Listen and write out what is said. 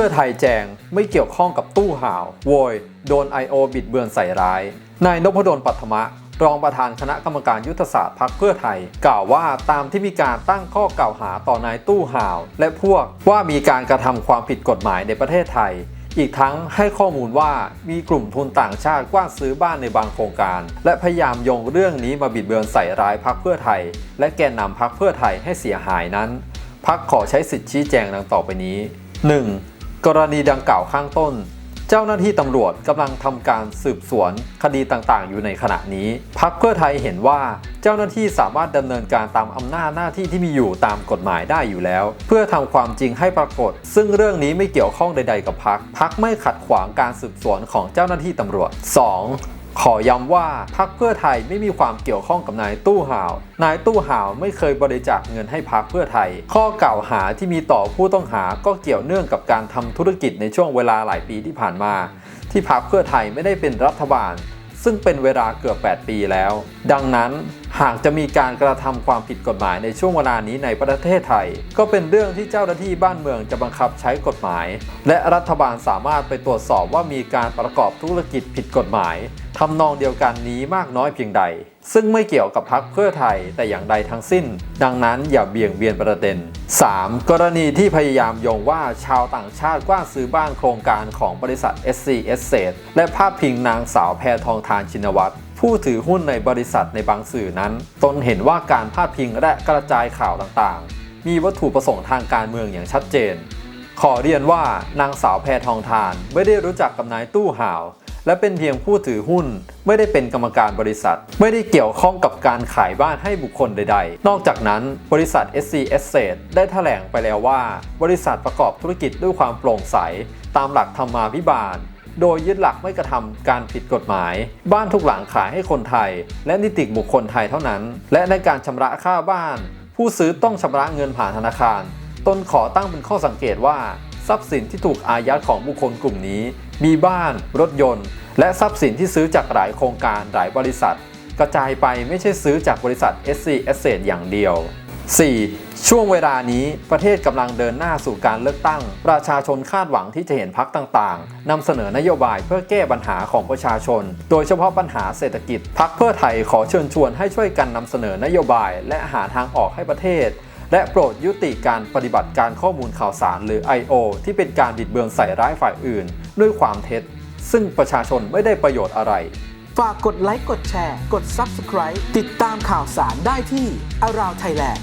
พื่อไทยแจงไม่เกี่ยวข้องกับตู้ห่าวโวยโดน I.O. บิดเบือนใส่ร้าย นายนพดลปัทมะ รองประธานคณะกรรมการยุทธศาสตร์พรรคเพื่อไทย กล่าวว่าตามที่มีการตั้งข้อกล่าวหาต่อนายตู้ห่าว และพวกว่ามีการกระทำความผิดกฎหมายในประเทศไทย อีกทั้งให้ข้อมูลว่ามีกลุ่มทุนต่างชาติกว้านซื้อบ้านในบางโครงการ และพยายามโยงเรื่องนี้มาบิดเบือนใส่ร้ายพรรคเพื่อไทย และแกนนำพรรคเพื่อไทยให้เสียหายนั้นพักขอใช้สิทธิชี้แจงดังต่อไปนี้ 1. กรณีดังกล่าวข้างต้น เจ้าหน้าที่ตำรวจกำลังทำการสืบสวนคดีต่างๆ อยู่ในขณะนี้ พักเพื่อไทยเห็นว่าเจ้าหน้าที่สามารถดำเนินการตามอำนาจหน้าที่ที่มีอยู่ตามกฎหมายได้อยู่แล้ว เพื่อทำความจริงให้ปรากฏ ซึ่งเรื่องนี้ไม่เกี่ยวข้องใด ๆ กับพักพักไม่ขัดขวางการสืบสวนของเจ้าหน้าที่ตำรวจ 2. ขอย้ำว่าพักเพื่อไทยไม่มีความเกี่ยวข้องกับนายตู้ห่าว นายตู้ห่าวไม่เคยบริจาคเงินให้พักเพื่อไทย ข้อกล่าวหาที่มีต่อผู้ต้องหาก็เกี่ยวเนื่องกับการทำธุรกิจในช่วงเวลาหลายปีที่ผ่านมา ที่พักเพื่อไทยไม่ได้เป็นรัฐบาล ซึ่งเป็นเวลาเกือบ 8 ปีแล้ว ดังนั้นหากจะมีการกระทำความผิดกฎหมายในช่วงเวลานี้ในประเทศไทย ก็เป็นเรื่องที่เจ้าหน้าที่บ้านเมืองจะบังคับใช้กฎหมาย และรัฐบาลสามารถไปตรวจสอบว่ามีการประกอบธุรกิจผิดกฎหมายทำนองเดียวกันนี้มากน้อยเพียงใด ซึ่งไม่เกี่ยวกับพักเพื่อไทยแต่อย่างใดทั้งสิ้น ดังนั้นอย่าเบี่ยงเบียนประเด็น 3. กรณีที่พยายามโยงว่าชาวต่างชาติกว้านซื้อบ้านโครงการของบริษัท SC e s t a t และภาพพิงนางสาวแพทองทานชินวัตร ผู้ถือหุ้นในบริษัทในบางสื่อนั้น ตนเห็นว่าการพาดพิงและกระจายข่าวต่างๆ มีวัตถุประสงค์ทางการเมืองอย่างชัดเจน ขอเรียนว่านางสาวแพทองทานไม่ได้รู้จักกับนายตู้ห่าว และเป็นเพียงผู้ถือหุ้น ไม่ได้เป็นกรรมการบริษัท ไม่ได้เกี่ยวข้องกับการขายบ้านให้บุคคลใด ๆ นอกจากนั้นบริษัท SC Estate ได้แถลงไปแล้วว่า บริษัทประกอบธุรกิจด้วยความโปร่งใส ตามหลักธรรมาภิบาล โดยยึดหลักไม่กระทำการผิดกฎหมาย บ้านทุกหลังขายให้คนไทย และนิติบุคคลไทยเท่านั้น และในการชำระค่าบ้าน ผู้ซื้อต้องชำระเงินผ่านธนาคาร ตนขอตั้งเป็นข้อสังเกตว่า ทรัพย์สินที่ถูกอายัดของบุคคลกลุ่มนี้ มีบ้าน รถยนต์ และทรัพย์สินที่ซื้อจากหลายโครงการหลายบริษัท กระจายไปไม่ใช่ซื้อจากบริษัท SC Asset อย่างเดียว 4. ช่วงเวลานี้ประเทศกำลังเดินหน้าสู่การเลือกตั้ง ประชาชนคาดหวังที่จะเห็นพักต่างๆนำเสนอนโยบายเพื่อแก้ปัญหาของประชาชน โดยเฉพาะปัญหาเศรษฐกิจ พักเพื่อไทยขอเชิญชวนให้ช่วยกันนำเสนอนโยบาย และหาทางออกให้ประเทศ และโปรดยุติการปฏิบัติการข้อมูลข่าวสารหรือ I.O. ที่เป็นการบิดเบือนใส่ร้ายฝ่ายอื่น ด้วยความเท็จ ซึ่งประชาชนไม่ได้ประโยชน์อะไรฝากกดไลค์กดแชร์ กด Subscribe ติดตามข่าวสารได้ที่ Around Thailand